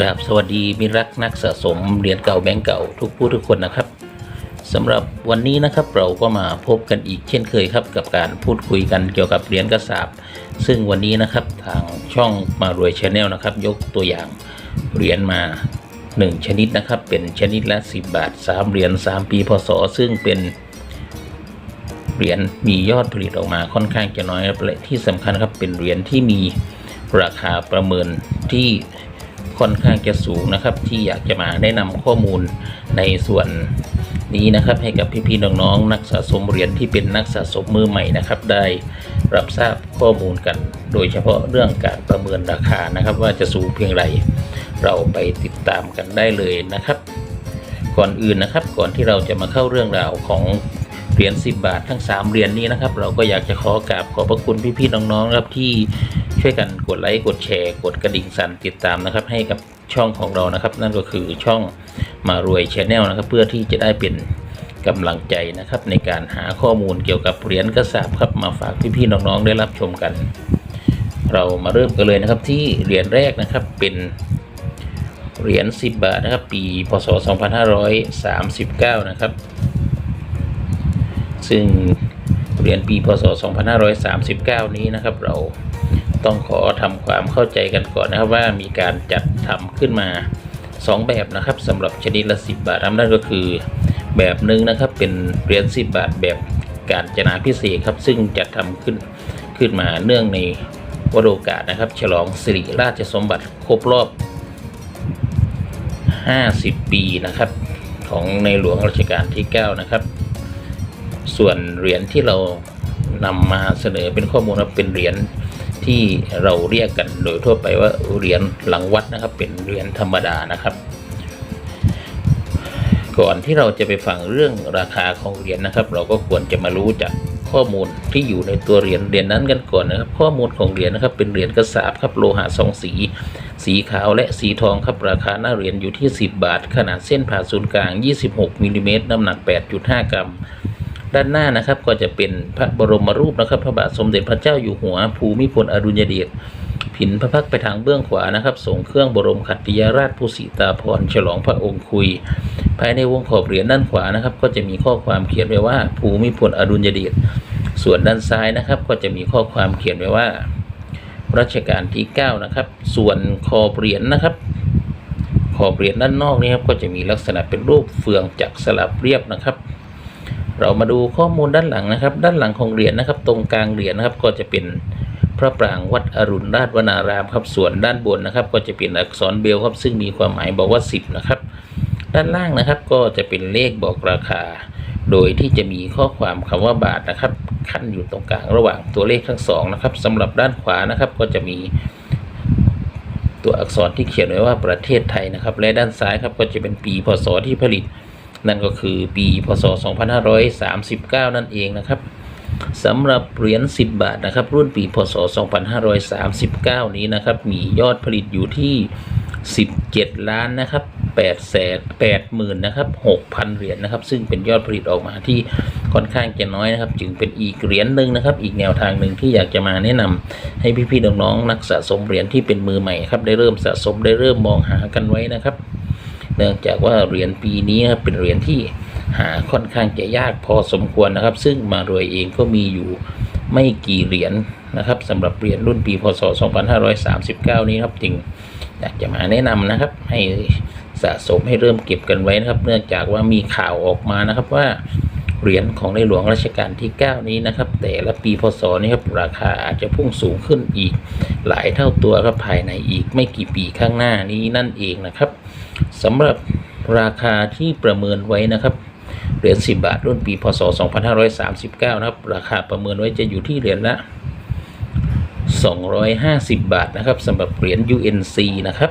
กราบสวัสดีมิรักนักสะสมเหรียญเก่าแบงก์เก่าทุกผู้ทุกคนนะครับสำหรับวันนี้นะครับเราก็มาพบกันอีกเช่นเคยครับ กับการพูดคุยกันเกี่ยวกับเหรียญกระสาบซึ่งวันนี้นะครับทางช่องมารวยชาแนลนะครับ ยกตัวอย่างเหรียญมา 1 ชนิดนะครับ เป็นชนิดละ 10 บาท 3 เหรียญ3 ปีพศ ซึ่งเป็นเหรียญมียอดผลิตออกมาค่อนข้างจะน้อยและที่สำคัญครับเป็นเหรียญที่มีราคาประเมินที่ ค่อนข้างจะสูงนะครับ ที่อยากจะมาแนะนำข้อมูลในส่วนนี้นะครับ ให้กับพี่ๆน้องๆนักสะสมเหรียญที่เป็นนักสะสมมือใหม่นะครับ ได้รับทราบข้อมูลกัน โดยเฉพาะเรื่องการประเมินราคานะครับ ว่าจะสูงเพียงไรเราไปติดตามกันได้เลยนะครับ ก่อนอื่นนะครับ ก่อนที่เราจะมาเข้าเรื่องราวของ เหรียญ10 บาททั้ง 3เหรียญนี้นะครับ เราก็อยากจะขอกราบขอบพระคุณพี่ๆน้องๆครับที่ช่วยกันกดไลค์กดแชร์ กดกระดิ่งสั่นติดตามนะครับ ให้กับช่องของเรานะครับ นั่นก็คือช่องมารวยชแนลนะครับ เพื่อที่จะได้เป็นกำลังใจนะครับ ในการหาข้อมูลเกี่ยวกับเหรียญกระสาบครับมาฝากพี่ๆน้องๆได้รับชมกัน เรามาเริ่มกันเลยนะครับที่เหรียญแรกนะครับเป็นเหรียญ10 บาทนะครับ ปี พศ 2539 นะครับ ซึ่งเหรียญปีพศ 2539 นี้นะครับ เราต้องขอทำความเข้าใจกันก่อนนะครับว่ามีการจัดทำขึ้นมา 2 แบบนะครับสำหรับชนิดละ 10 บาทนั่นก็คือแบบหนึ่งนะครับเป็นเหรียญ10 บาทแบบการจนาพิเศษครับ ซึ่งจัดทำขึ้นขึ้นมาเนื่องในวโรกาสนะครับ ฉลองสิริราชสมบัติครบรอบ 50 ปีนะครับ ของในหลวงรัชกาลที่ 9 นะครับ ส่วนเหรียญที่เรานำมาเสนอเป็นข้อมูลครับเป็นเหรียญที่เราเรียกกันโดยทั่วไปว่าเหรียญหลังวัดนะครับ เป็นเหรียญธรรมดานะครับ ก่อนที่เราจะไปฟังเรื่องราคาของเหรียญนะครับ เราก็ควรจะมารู้จากข้อมูลที่อยู่ในตัวเหรียญเหรียญนั้นกันก่อนนะครับ ข้อมูลของเหรียญนะครับเป็นเหรียญกระสาบครับโลหะสองสี สีขาวและสีทองครับราคาหน้าเหรียญอยู่ที่ 10 บาท ขนาดเส้นผ่าศูนย์กลาง 26มิลลิเมตรน้ำหนัก 8.5 กรัม ด้านหน้านะครับก็จะเป็นพระบรมรูปนะครับ พระบาทสมเด็จพระเจ้าอยู่หัว ภูมิพลอดุลยเดชผินพระพักไปทางเบื้องขวานะครับส่งเครื่องบรมขัตติยราชผู้สีตาพรฉลองพระองค์คุย ภายในวงขอบเหรียญด้านขวานะครับ ก็จะมีข้อความเขียนไว้ว่า ภูมิพลอดุลยเดชส่วนด้านซ้ายนะครับ ก็จะมีข้อความเขียนไว้ว่ารัชกาลที่ 9 นะครับ ส่วนขอบเหรียญนะครับ ขอบเหรียญด้านนอกนี่ครับก็จะมีลักษณะเป็นรูปเฟืองจักรสลับเรียบนะครับ เรามาดูข้อมูลด้านหลังนะครับ ด้านหลังของเหรียญนะครับ ตรงกลางเหรียญนะครับ ก็จะเป็นพระปรางวัดอรุณราชวนารามครับ ส่วนด้านบนนะครับ ก็จะเป็นอักษรเบลครับ ซึ่งมีความหมายบอกว่า 10 นะครับ ด้านล่างนะครับก็จะเป็นเลขบอกราคา โดยที่จะมีข้อความคำว่าบาทนะครับ ขั้นอยู่ตรงกลางระหว่างตัวเลขทั้งสองนะครับสำหรับด้านขวานะครับก็จะมีตัวอักษรที่เขียนไว้ว่าประเทศไทยนะครับ และด้านซ้ายครับก็จะเป็นปีพศที่ผลิต นั่นก็คือปีพศ 2539 นั่นเองนะครับสำหรับเหรียญ10 บาทนะครับ รุ่นปีพศ 2539 นี้นะครับ มียอดผลิตอยู่ที่ 17 ล้านนะครับ8แสน8หมื่นนะครับ6,000 เหรียญนะครับ ซึ่งเป็นยอดผลิตออกมาที่ค่อนข้างจะน้อยนะครับ จึงเป็นอีกเหรียญหนึ่งนะครับ อีกแนวทางหนึ่งที่อยากจะมาแนะนำให้พี่ๆน้องๆนักสะสมเหรียญที่เป็นมือใหม่ครับได้เริ่มสะสมได้เริ่มมองหากันไว้นะครับ เนื่องจากว่าเหรียญปีนี้นะครับเป็นเหรียญที่หาค่อนข้างจะยากพอสมควรนะครับ ซึ่งมารวยเองก็มีอยู่ไม่กี่เหรียญนะครับสำหรับเหรียญรุ่นปีพศ 2539 นี้ครับจึงอยากจะมาแนะนำนะครับให้สะสมให้เริ่มเก็บกันไว้นะครับ เนื่องจากว่ามีข่าวออกมานะครับว่าเหรียญของในหลวงรัชกาลที่ 9 นี้นะครับ แต่ละปีพศนี้ครับราคาอาจจะพุ่งสูงขึ้นอีก หลายเท่าตัวครับภายในอีกไม่กี่ปีข้างหน้านี้นั่นเองนะครับ สำหรับราคาที่ประเมินไว้นะครับเหรียญ10 บาท รุ่นปีพศ 2539 นะครับ ราคาประเมินไว้จะอยู่ที่เหรียญละ 250 บาทนะครับสำหรับเหรียญ UNC นะครับ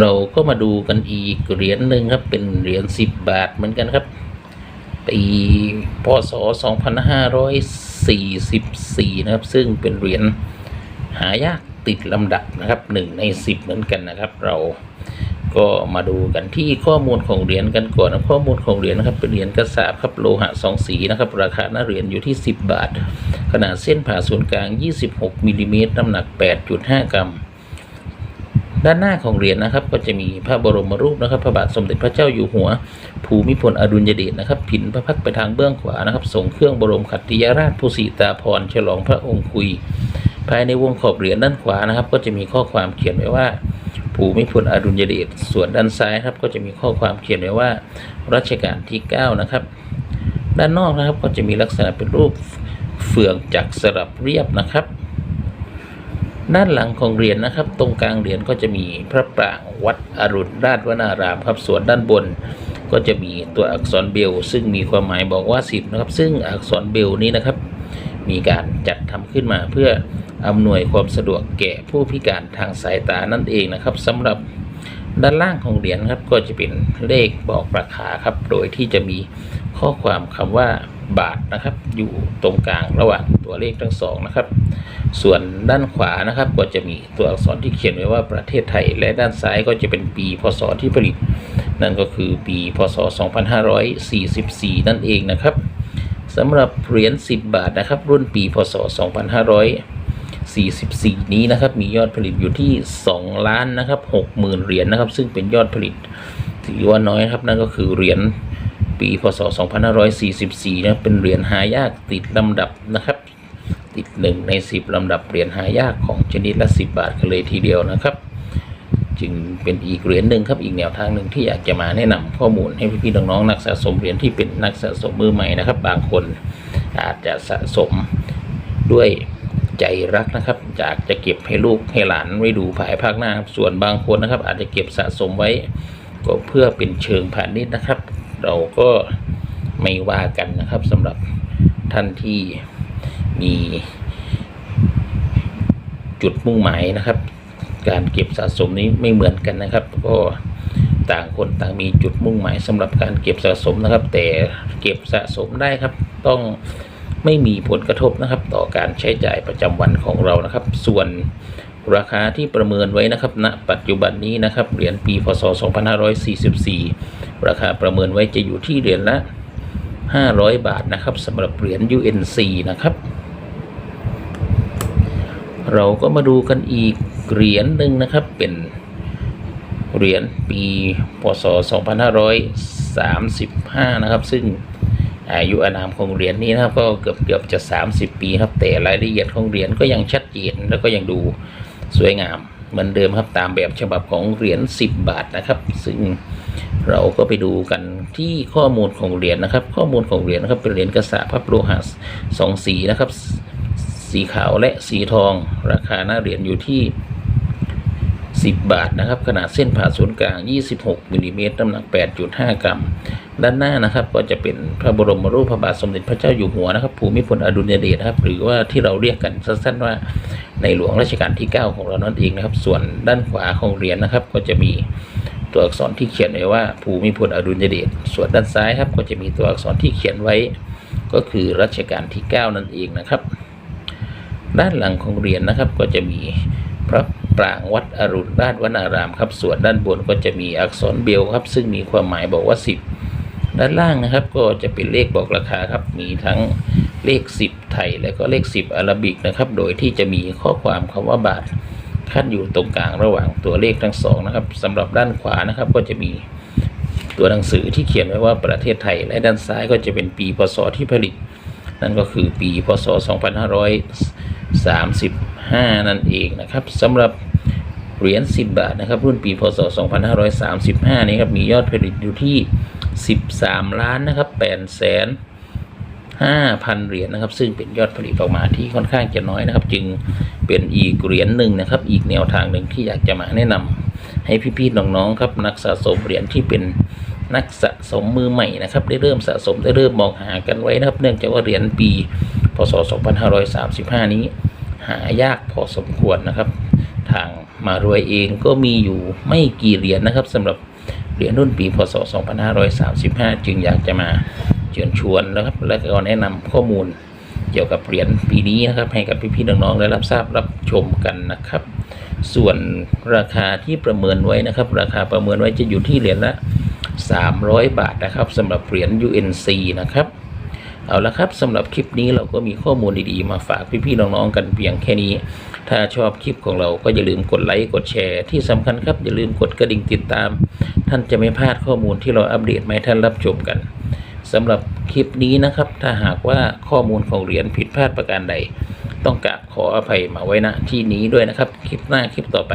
เราก็มาดูกันอีกเหรียญหนึ่งครับ เป็นเหรียญ10 บาทเหมือนกันครับ ปีพศ 2544 นะครับ ซึ่งเป็นเหรียญหายาก ติดลำดับนะครับหนึ่งใน 10 เหมือนกันนะครับ เราก็มาดูกันที่ข้อมูลของเหรียญกันก่อนนะข้อมูลของเหรียญนะครับเป็นเหรียญกระสาบครับโลหะสองสีนะครับราคาหน้าเหรียญอยู่ที่ 10 บาท ขนาดเส้นผ่าศูนย์กลาง 26มิลลิเมตรน้ำหนัก 8.5 กรัมด้านหน้าของเหรียญนะครับ ก็จะมีพระบรมรูปนะครับ พระบาทสมเด็จพระเจ้าอยู่หัว ภูมิพลอดุลยเดชนะครับผินพระพักตร์ไปทางเบื้องขวานะครับส่งเครื่องบรมขัตติยราชผู้สีตาพรฉลองพระองค์คุย ภายในวงขอบเหรียญด้านขวานะครับ ก็จะมีข้อความเขียนไว้ว่าภูมิพลอดุลยเดชส่วนด้านซ้ายครับ ก็จะมีข้อความเขียนไว้ว่ารัชกาลที่ 9 นะครับ ด้านนอกนะครับก็จะมีลักษณะเป็นรูปเฟืองจักรสลับเรียบนะครับ ด้านหลังของเหรียญนะครับ ตรงกลางเหรียญก็จะมีพระปรางวัดอรุณราชวนารามครับส่วนด้านบนก็จะมีตัวอักษรเบล ซึ่งมีความหมายบอกว่าสิบนะครับ ซึ่งอักษรเบลนี้นะครับ มีการจัดทำขึ้นมาเพื่อ อำนวยความสะดวกแก่ผู้พิการทางสายตานั่นเองนะครับสำหรับด้านล่างของเหรียญครับก็จะเป็นเลขบอกราคาครับ โดยที่จะมีข้อความคำว่าบาทนะครับ อยู่ตรงกลางระหว่างตัวเลขทั้งสองนะครับ ส่วนด้านขวานะครับ ก็จะมีตัวอักษรที่เขียนไว้ว่าประเทศไทย และด้านซ้ายก็จะเป็นปีพศที่ผลิต นั่นก็คือปีพศ 2544 นั่นเองนะครับสำหรับเหรียญ10 บาทนะครับ รุ่นปีพศ 44 นี้นะครับ มียอดผลิตอยู่ที่ 2 ล้านนะครับ60,000 เหรียญนะครับ ซึ่งเป็นยอดผลิตถือว่าน้อยครับนั่นก็คือเหรียญปีพศ 2544 นะเป็นเหรียญหายากติดลำดับนะครับ ติดหนึ่งใน 10 ลำดับเหรียญหายากของชนิดละ 10 บาทกันเลยทีเดียวนะครับ จึงเป็นอีกเหรียญหนึ่งครับอีกแนวทางหนึ่งที่อยากจะมาแนะนำข้อมูลให้พี่ๆน้องๆนักสะสมเหรียญที่เป็นนักสะสมมือใหม่นะครับ บางคนอาจจะสะสมด้วย ใจรักนะครับอยากจะเก็บให้ลูกให้หลานไว้ดูภายภาคหน้าส่วนบางคนนะครับ อาจจะเก็บสะสมไว้ก็เพื่อเป็นเชิงพาณิชย์นะครับ เราก็ไม่ว่ากันนะครับสำหรับท่านที่มีจุดมุ่งหมายนะครับ การเก็บสะสมนี้ไม่เหมือนกันนะครับ ก็ต่างคนต่างมีจุดมุ่งหมายสำหรับการเก็บสะสมนะครับ แต่เก็บสะสมได้ครับต้อง ไม่มีผลกระทบนะครับ ต่อการใช้จ่ายประจำวันของเรานะครับ ส่วนราคาที่ประเมินไว้นะครับณปัจจุบันนี้นะครับเหรียญปีพศ 2544 ราคาประเมินไว้จะอยู่ที่เหรียญละ 500 บาทนะครับสำหรับเหรียญ UNC นะครับ เราก็มาดูกันอีกเหรียญหนึ่งนะครับเป็นเหรียญปีพศ 2535 นะครับ ซึ่ง อายุอานามของเหรียญนี้นะครับก็เกือบเกือบจะ 30 ปีครับแต่รายละเอียดของเหรียญก็ยังชัดเจนแล้วก็ยังดูสวยงามเหมือนเดิมครับตามแบบฉบับของเหรียญ10 บาทนะครับ ซึ่งเราก็ไปดูกันที่ข้อมูลของเหรียญนะครับ ข้อมูลของเหรียญนะครับเป็นเหรียญกระสาพับโลหะสองสีนะครับ สีขาวและสีทอง ราคาหน้าเหรียญอยู่ที่ 10 บาทนะครับ ขนาดเส้นผ่าศูนย์กลาง 26มิลลิเมตรน้ำหนัก 8.5 กรัม ด้านหน้านะครับก็จะเป็นพระบรมรูปพระบาทสมเด็จพระเจ้าอยู่หัวนะครับภูมิพลอดุลยเดชครับ หรือว่าที่เราเรียกกันสั้นๆว่าในหลวงรัชกาลที่ 9 ของเรานั่นเองนะครับ ส่วนด้านขวาของเหรียญนะครับ ก็จะมีตัวอักษรที่เขียนไว้ว่าภูมิพลอดุลยเดชส่วนด้านซ้ายครับก็จะมีตัวอักษรที่เขียนไว้ ก็คือรัชกาลที่ 9 นั่นเองนะครับ ด้านหลังของเหรียญนะครับก็จะมีพระปรางวัดอรุณราชวนารามครับ ส่วนด้านบนก็จะมีอักษรเบลครับ ซึ่งมีความหมายบอกว่า 10 ด้านล่างนะครับก็จะเป็นเลขบอกราคาครับ มีทั้งเลข 10 ไทย และก็เลข 10 อาราบิกนะครับ โดยที่จะมีข้อความคำว่าบาทขั้นอยู่ตรงกลางระหว่างตัวเลขทั้งสองนะครับสำหรับด้านขวานะครับก็จะมีตัวหนังสือที่เขียนไว้ว่าประเทศไทย และด้านซ้ายก็จะเป็นปีพศที่ผลิต นั่นก็คือปีพศ 2535 นั่นเองนะครับสำหรับเหรียญ10 บาทนะครับ รุ่นปีพศ 2535 นี้ครับมียอดผลิตอยู่ที่ 13 ล้านนะครับ8แสน5,000 เหรียญนะครับ ซึ่งเป็นยอดผลิตออกมาที่ค่อนข้างจะน้อยนะครับ จึงเป็นอีกเหรียญหนึ่งนะครับ อีกแนวทางหนึ่งที่อยากจะมาแนะนำให้พี่ๆน้องๆครับ นักสะสมเหรียญที่เป็นนักสะสมมือใหม่นะครับ ได้เริ่มสะสมได้เริ่มมองหากันไว้นะครับ เนื่องจากว่าเหรียญปีพศ 2535 นี้ หายากพอสมควรนะครับ ทาง มารวยเองก็มีอยู่ไม่กี่เหรียญนะครับสำหรับเหรียญรุ่นปีพศ 2535 จึงอยากจะมาเชิญชวนนะครับ และก็แนะนำข้อมูลเกี่ยวกับเหรียญปีนี้นะครับให้กับพี่ๆน้องๆได้รับทราบรับชมกันนะครับ ส่วนราคาที่ประเมินไว้นะครับ ราคาประเมินไว้จะอยู่ที่เหรียญละ 300 บาทนะครับสำหรับเหรียญ UNC นะครับ เอาละครับสำหรับคลิปนี้เราก็มีข้อมูลดีๆ มาฝากพี่ๆน้องๆกันเพียงแค่นี้ ถ้าชอบคลิปของเราก็อย่าลืมกดไลค์กดแชร์ ที่สำคัญครับอย่าลืมกดกระดิ่งติดตาม ท่านจะไม่พลาดข้อมูลที่เราอัปเดตมาให้ท่านรับชมกันสำหรับคลิปนี้นะครับ ถ้าหากว่าข้อมูลของเหรียญผิดพลาดประการใด ต้องกราบขออภัยมาไว้ณที่นี้ด้วยนะครับ คลิปหน้าคลิปต่อไป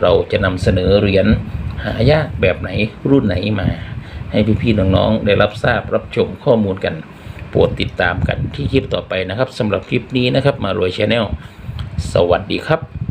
เราจะนำเสนอเหรียญหายากแบบไหนรุ่นไหนมา ให้พี่ๆน้องๆได้รับทราบรับชมข้อมูลกัน ปรดติดตามกันที่คลิปต่อไปนะครับสำหรับคลิปนี้นะครับมารวยชาแนลสวัสดีครับ